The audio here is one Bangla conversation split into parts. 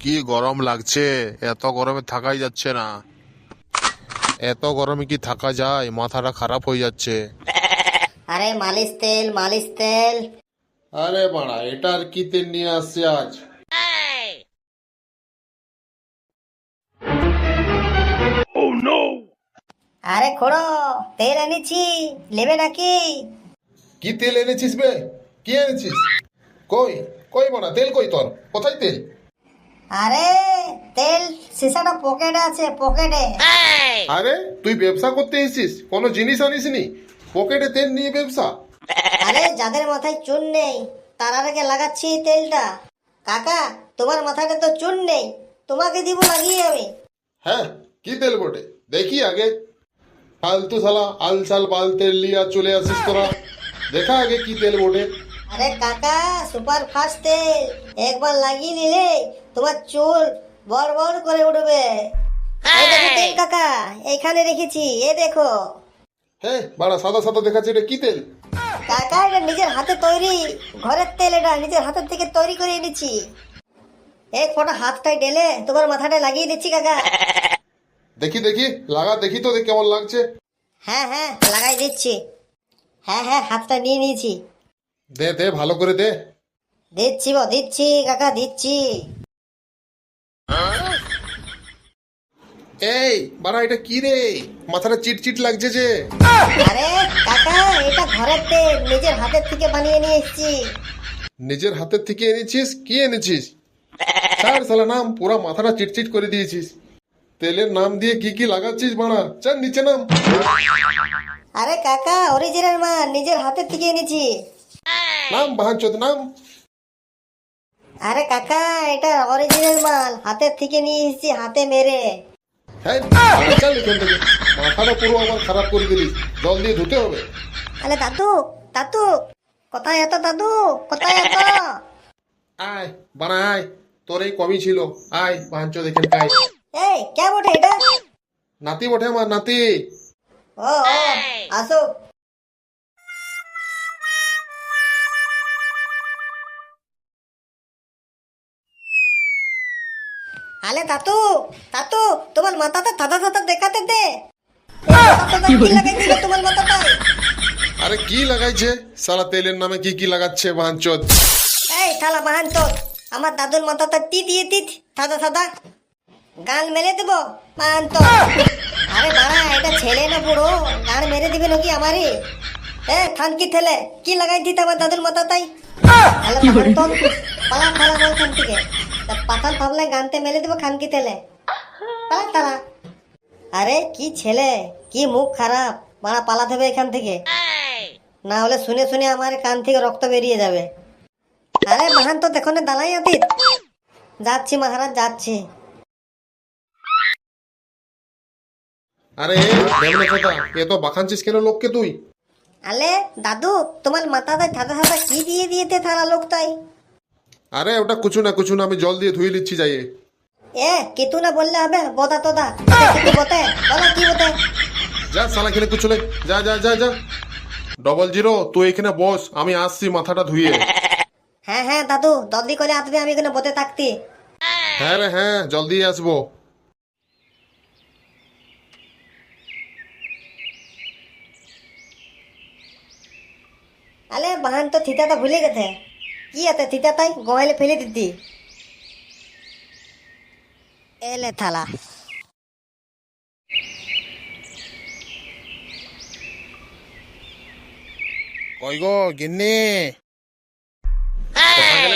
কি গরম লাগছে? এত গরমে থাকাই যাচ্ছে না। এত গরমে কি থাকা যায়? মাথাটা খারাপ হয়ে যাচ্ছে। আরে মালিশ তেল মালিশ তেল। আরে বাড়া এটার কি তেল নিয়ে আসছে আজ? আরে খোড়ো তেল এনেছি নেবে নাকি? কি তেল এনেছিস বে? কি এনেছিস? কই কই বাড়া তেল কই তোর? কোথায় তেল? আরে তেল সিসাটা পকেটে আছে পকেটে। আরে তুই ব্যবসা করতে এসেছিস? কোনো জিনিস আনিসনি? পকেটে তেল নিয়ে ব্যবসা? আরে যাদের মাথায় চুন নেই তার আগে লাগাচ্ছি এই তেলটা। কাকা তোমার মাথাটা তো চুন নেই তোমাকে দিব লাগিয়ে আমি। হ্যাঁ কি তেল বটে? দেখি আগে। ফালতু শালা আলসাল বাল তেল লিয়া চলে আসিস তোরা। দেখা আগে কি তেল বটে। আরে কাকা সুপার ফাস্ট তেল। একবার লাগিয়ে নিলে তোমার চুল বড় বড় করে উঠবে। তেল কাকা এখানে রেখেছি এ দেখো। হ্যাঁ বাড়া সাদা সাদা দেখাচ্ছে এটা কি তেল? কাকা এটা নিজের হাতে তৈরি ঘরের তেল এটা নিজের হাতের থেকে তৈরি করে এনেছি। এক ফোঁটা হাতটাই ঢেলে তোমার মাথাটা লাগিয়ে দিচ্ছি কাকা। দেখি দেখি লাগা দেখি তো দেখ কেমন লাগছে। হ্যাঁ হ্যাঁ লাগাই দিচ্ছি। হ্যাঁ হ্যাঁ হাতটা নিয়ে নিয়েছি। দে দে ভালো করে দে। দিচ্ছি গো দিচ্ছি কাকা দিচ্ছি। এই বাড়া এটা কি রে? মাথাটা চিটচিট লাগছে যে। আরে কাকা এটা ঘরের তেল নিজের হাতের থেকে বানিয়ে নিয়ে এসেছি। নিজের হাতের থেকে এনেছিস? কি এনেছিস? ছাড় সালা নাম পুরা মাথাটা চিটচিট করে দিয়েছিস। তেলের নাম দিয়ে কি কি লাগাচ্ছিস বাড়া? চার নিচে নাম। আরে কাকা অরিজিনাল মা নিজের হাতের থেকে এনেছি। নাম বাহানচোদ নাম। আরে কাকা এটা অরিজিনাল মাল হাতের থেকে নিয়ে এসেছি হাতে মেরে। হ্যাঁ চল এখান থেকে। মাথাটা পুরো আমার খারাপ করে দিলিস। জল দিয়ে ধুতে হবে। আরে দাদু দাদু কোথায় এত দাদু? কোথায় এত আয় বানা আয়। তোর এই কমই ছিল। আয় এই কে বটে এটা? নাতি বটে আমার নাতি। ও ও আসো আলে তাতু তাতু তোমার মাথাটা থাদা থাদা দেখাতে দে। মাথাটা তোমার মাথাটায় আরে কি লাগাইছে? সালা তেলের নামে কি কি লাগাচ্ছে বাহানচোদ? এই থালা বাহান তো আমার দাদুর মাথাটা টি দিয়ে টিট থাদা থাদা গান মেরে দেবো বাহান তো আরে বাড়া এটা ছেলে না বুড়ো? গান মেরে দিবে নাকি আমারই এ থানকি ঠেলে কি লাগাই দিতে আমার দাদুর মাথাটাই? পালা থালা বল থেকে। পাতাল ভাবলে গানতে মেলে দেবো খানকি তেলে। পালা তালা আরে কি ছেলে? কি মুখ খারাপ? মারা পালাতে হবে এখান থেকে। না হলে শুনে শুনে আমার কান থেকে রক্ত বেরিয়ে যাবে। আরে বাহান তো দেখো না দালাই অতীত। যাচ্ছি মহারাজ যাচ্ছি। আরে দেবনে কথা এ তো বাখানছিস কেন লোককে তুই? আলে দাদু তোমার মাথায় থাদা থাদা কি দিয়ে দিয়েতে থালা লোকটাই? আরে ওটা কিছু না কিছু না আমি জল দিয়ে ধুয়ে নিচ্ছি যাইয়ে এ কিতু না বললে হবে? বোদা তোদা কিতু বতে বলো কি বতে যা সালা খেলে কুচলে যা যা যা যা। ডবল জিরো তুই এখানে বস আমি আসছি মাথাটা ধুয়ে। হ্যাঁ হ্যাঁ দাদু জলদি করে আসবে আমি এখানে বতে থাকতি। হ্যাঁ রে হ্যাঁ জলদি আসব। আলে বাহান তো থিতাটা ভুলে গেছে। কি আছে থিতাটাই গোয়ালে ফেলে দিতি। এলে থালা। কই গো গিন্নি?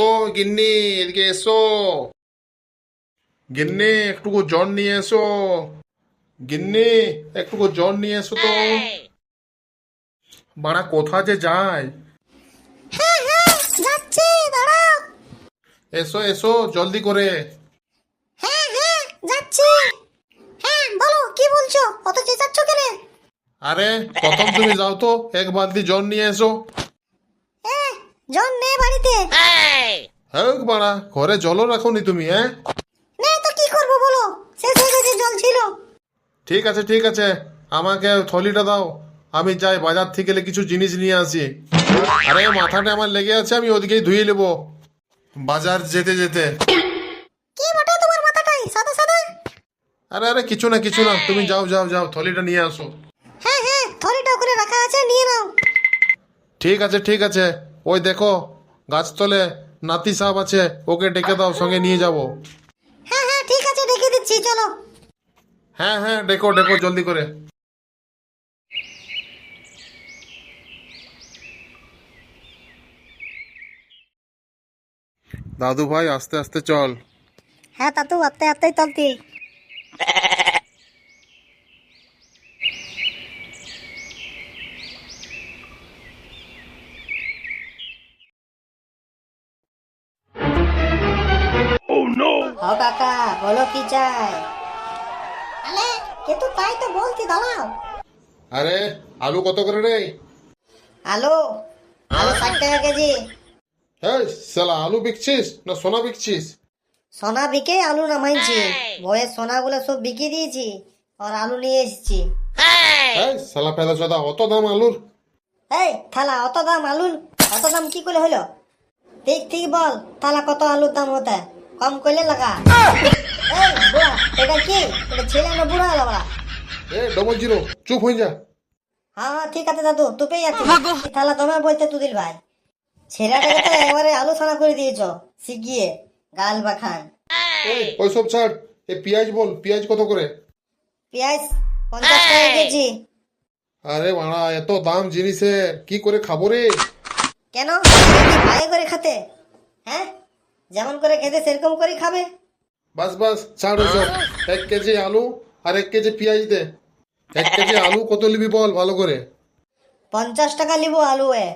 গো গিন্নি? এদিকে এসো। গিন্নি একটুকু জ্বর নিয়ে এসো। গিন্নি একটুকু জ্বর নিয়ে এসো তো। বাড়া কোথা যে যায়? যাচ্ছি দাঁড়াও। এসো এসো জলদি করে। হ্যাঁ হ্যাঁ যাচ্ছি। হ্যাঁ বলো কি বলছো? অত চেঁচাচ্ছ কেন? আরে প্রথম তুমি যাও তো এক বালতি জল নিয়ে এসো। এ জন নেই বাড়িতে। হ্যাঁ বাড়া ঘরে জলও রাখোনি তুমি হ্যাঁ? না তো কি করব বলো? শেষ হয়ে গেছে জল ছিল। ঠিক আছে ঠিক আছে আমাকে থলিটা দাও। আমি যাই বাজার থেকে গেলে কিছু জিনিস নিয়ে আসি। আরে মাথাটা আমার লেগে আছে আমি ওদিকেই ধুয়ে নেব। বাজার যেতে যেতে। কি বটে আরে আরে কিছু না কিছু না। তুমি যাও যাও যাও থলিটা নিয়ে আসো। হ্যাঁ হ্যাঁ থলিটা করে রাখা আছে নিয়ে নাও। ঠিক আছে ঠিক আছে। ওই দেখো গাছতলে নাতি সাহেব আছে ওকে ডেকে দাও সঙ্গে নিয়ে যাব। হ্যাঁ হ্যাঁ ঠিক আছে ডেকে দিচ্ছি চলো। হ্যাঁ হ্যাঁ ডেকো ডেকো জলদি করে। দাদু ভাই আস্তে আস্তে চল। হ্যাঁ তাতু আত্তে আত্তেই চলতি ও কাকা বলো কি চাই? আলে কে তো তাই তো বলতি দাঁড়াও। আরে আলু কত করে রে? আলু আলু ষাট টাকা কেজি। হ্যাঁ সালা আলু বিকছিস না সোনা বিকছিস? সোনা বিকে আলু নামাইছি বইয়ের সোনাগুলো সব বিকে দিয়েছি আর আলু নিয়ে এসেছি। হ্যাঁ সালা ফেলা চোদা অত দাম আলুর? এই থালা অত দাম আলুর? অত দাম কি করে হলো ঠিক ঠিক বল থালা কত আলুর দাম হতে? কম করলে লাগা। এই বুড়া এটা কি? এটা ছেলে না বুড়া হলো বাড়া এ ডবল জিরো চুপ হয়ে যা। হ্যাঁ হ্যাঁ ঠিক আছে দাদু তুপেই আছি। থালা তোমার বলতে তুদিল ভাই। ছেলেটাকে তো এবারে আলু ছানা করে দিয়েছ শিখিয়ে গাল বা খান এই ওইসব ছাড়। এ পেঁয়াজ বল পেঁয়াজ কত করে? পেঁয়াজ পঞ্চাশ টাকা কেজি। আরে বাড়া এত দাম জিনিসের কি করে খাব রে? কেন? ভাগে করে খেতে? হ্যাঁ? যেমন করে খেতে সেরকম করে খাবে। বাস বাস ছাড় ওইসব। এক কেজি আলু আর এক কেজি পেঁয়াজ দে। এক কেজি আলু কত নিবি বল ভালো করে? পঞ্চাশ টাকা নিব আলু এ।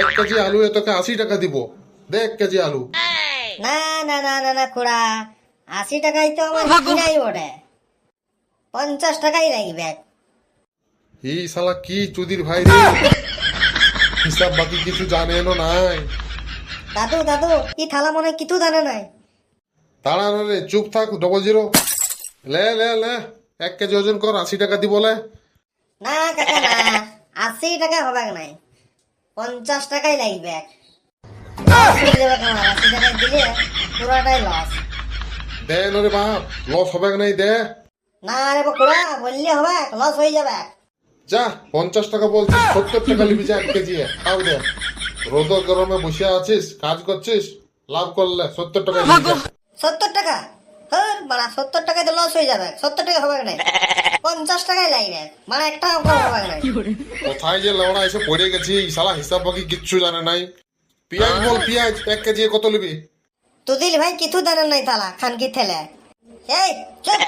এক কেজি আলু এ তোকে আশি টাকা দিব। দে এক কেজি আলু। না না না না না খুড়া। আশি টাকাই তো আমার কিনাই ওঠে পঞ্চাশ টাকাই লাগবে। এই শালা কি চুদির ভাই রে? হিসাব বাকি কিছু জানে না নাই। দাদু দাদু কি থালা মনে কিছু জানে নাই। দাঁড়া রে চুপ থাক ডবল জিরো লে লে লে এক কেজি ওজন কর আশি টাকা দিব লে। না কাকা না আশি টাকা হবে নাই। পঞ্চাশ টাকাই লাগবে। লস যাবে আমার আশি টাকা দিলে পুরাটাই লস দে না রে বাপ লস হবে নাই দে। না রে বকুড়া বললে হবে লস হয়ে যাবে। যা পঞ্চাশ টাকা বলছিস সত্তর টাকা নিবি যা এক কেজি তাও দে। রোদ গরমে বসে আছিস কাজ করছিস লাভ করলে সত্তর টাকা সত্তর টাকা? হ্যাঁ মানে সত্তর টাকায় তো লস হয়ে যাবে। সত্তর টাকা হবে না পঞ্চাশ টাকাই লাগবে মানে কম হবে না কোথায় যে লেওড়া এসে পড়ে গেছি শালা হিসাব বাকি কিচ্ছু জানে নাই। পেঁয়াজ বল পেঁয়াজ এক কেজি কত নিবি? তুদিল ভাই কিছু নাই তালা খানকি ঠেলে। এই চুপ।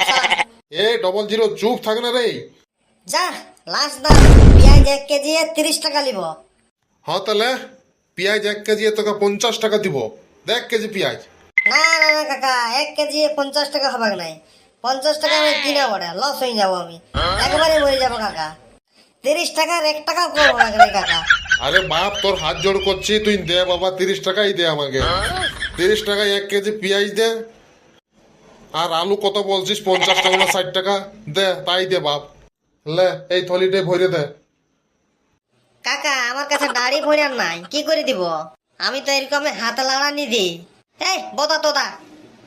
এ ডবল জিরো চুপ থাক না রে। যা লাস্ট দাম পেঁয়াজ এক কেজি তিরিশ টাকা নিব। হ্যাঁ তাহলে। পেঁয়াজ এক কেজি তোকে পঞ্চাশ টাকা দিব। দেখ কেজি পেঁয়াজ। না না না কাকা এক কেজি পঞ্চাশ টাকা হবে নাই। পঞ্চাশ টাকা আমি কিনা পড়ে লস হয়ে যাব আমি। একবারে মরে যাব কাকা। তিরিশ টাকার এক টাকা কম হবে না কাকা। আরে বাপ তোর হাত জোড় করছি তুই দে বাবা তিরিশ টাকাই দে আমাকে। তিরিশ টাকায় এক কেজি পেঁয়াজ দে। আর আলু কত বলছিস পঞ্চাশ টাকা না ষাট টাকা? দে তাই দে বাপ। লে এই থলিটে ভরে দে। কাকা আমার কাছে দাড়ি ভরিয়ার নাই কি করে দিব? আমি তো এরকম হাত লাড়া নি দি এই বদা তোদা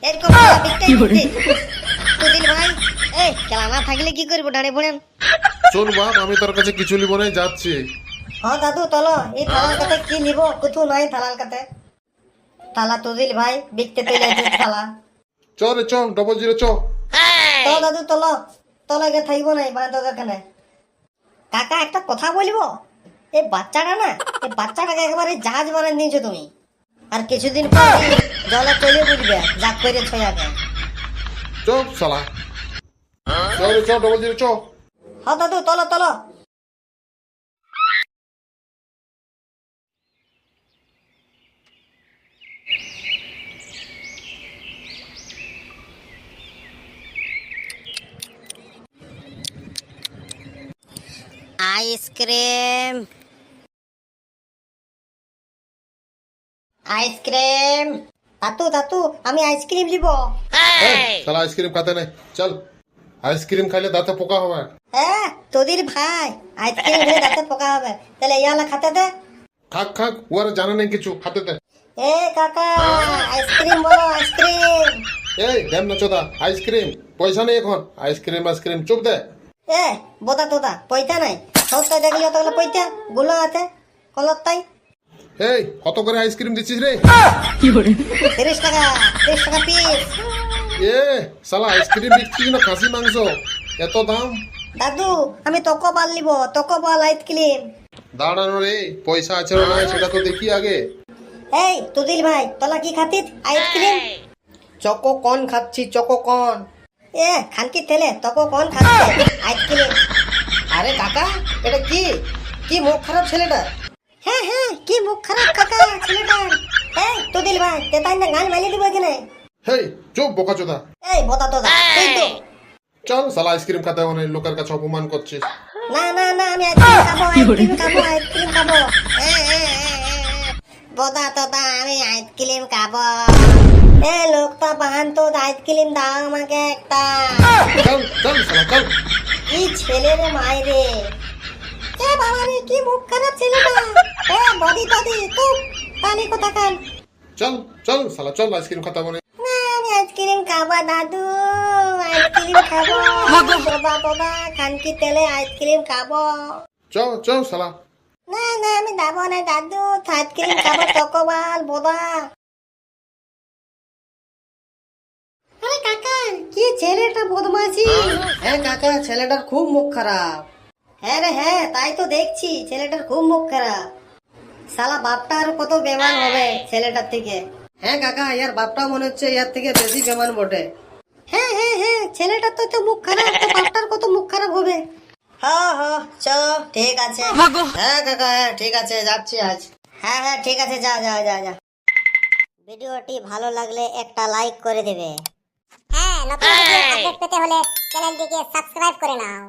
এরকম বিকতেই ভাই। এই খেলা না থাকলে কি করব দাড়ি ভরিয়ান শোন বাপ আমি তোর কাছে কিছু নিব নাই যাচ্ছি। হ্যাঁ দাদু চলো। এই থালার কাছে কি নিব? কিছু নাই থালার কাছে। থালা তুদিল ভাই বিকতে তৈলে থালা। চ রে চ ডবল জিরো চ তো দাদু চলো। চলো এখানে থাকব নাই মানে তোদের এখানে কাকা একটা কথা বলব? এই বাচ্চাটা না এই বাচ্চাটাকে একেবারে জাহাজ বানান দিয়েছ তুমি। আর কিছুদিন পর জলে চলে বুঝবে যা করে ছয়াকে চ শালা। চ রে চ ডবল জিরো চ। হ্যাঁ দাদু চলো চলো আইসক্রিম আইসক্রিম। তাতু তাতু আমি আইসক্রিম নিব। শালা আইসক্রিম খাতে নাই চল আইসক্রিম খাইলে দাঁতে পোকা হবে। হ্যাঁ তোদের ভাই আইসক্রিম খেলে দাঁতে পোকা হবে। তাহলে ইয়ালা খাতে দে। খাক খাক ও আর জানে নাই কিছু খাতে দে। এ কাকা আইসক্রিম বলো আইসক্রিম এই দেন না চোদা আইসক্রিম পয়সা নেই এখন। আইসক্রিম আইসক্রিম চুপ দে। এ বোদা তোদা পয়সা নাই। সত্তর দেখলি অতগুলো পয়সা গুলো আছে। তাই এই কত করে আইসক্রিম দিচ্ছিস রে? তিরিশ টাকা তিরিশ টাকা পিস এ সালা আইসক্রিম দিচ্ছিস না খাসি মাংস। এত দাম? দাদু আমি তোকে বাল নিব তোকে বল আইসক্রিম দাঁড়ানো রে পয়সা আছে না সেটা তো দেখি আগে। এই তুদিল ভাই তোলা কি খাতিস আইসক্রিম চকো কন খাচ্ছি চকো কন। এ খানকি তেলে? তোকে কোন খাচ্ছে আইসক্রিম আরে কাকা এটা কি? কি মুখ খারাপ ছেলেটা? হ্যাঁ হ্যাঁ কি মুখ খারাপ কাকা ছেলেটার? এই তুদিল ভাই তেতাই না গান মেলে দিব এখানে। হেই চুপ বোকা চোদা। এই বোতা তোদা তুই তো। চল সালা আইসক্রিম খাতে মানে লোকের কাছে অপমান করছিস। না না না আমি আইসক্রিম খাব আইসক্রিম খাব আইসক্রিম খাব। এ, এ, এ। বোদা তোদা আমি আইসক্রিম খাব। এ লোকটা বাহান তো আইসক্রিম দাও আমাকে একটা। চল চল সালা চল। কি ছেলে রে মাইরে। এ বাবা রে কি মুখ খারাপ ছেলেটা এ বদি তদি তুই পানি কোথা খান চল চল সালা চল আইসক্রিম খাতে মানে। না আমি আইসক্রিম খাব দাদু আইসক্রিম খাব। তোদা খানকি তেলে আইসক্রিম খাব। চল চল সালা না না আমি যাব না দাদু আইসক্রিম খাব চকোবাল বোদা আরে কাকা কি ছেলেটা বদমাশি? হ্যাঁ কাকা ছেলেটার খুব মুখ খারাপ। হ্যাঁ রে হ্যাঁ তাই তো দেখছি ছেলেটার খুব মুখ খারাপ। শালা বাপটা আর কত বেমান হবে ছেলেটার থেকে। হ্যাঁ কাকা ইয়ার বাপটা মনে হচ্ছে ইয়ার থেকে বেশি বেমান বটে। হ্যাঁ হ্যাঁ হ্যাঁ ছেলেটার তো তো মুখ খারাপ তো বাপটার কত মুখ খারাপ হবে। হ্যাঁ হ্যাঁ চলো ঠিক আছে। হ্যাঁ কাকা হ্যাঁ ঠিক আছে যাচ্ছি আজ। হ্যাঁ হ্যাঁ ঠিক আছে যা যা যা যা। ভিডিওটি ভালো লাগলে একটা লাইক করে দেবে। হ্যাঁ নতুন ভিডিও আপডেট পেতে হলে চ্যানেলটিকে সাবস্ক্রাইব করে নাও।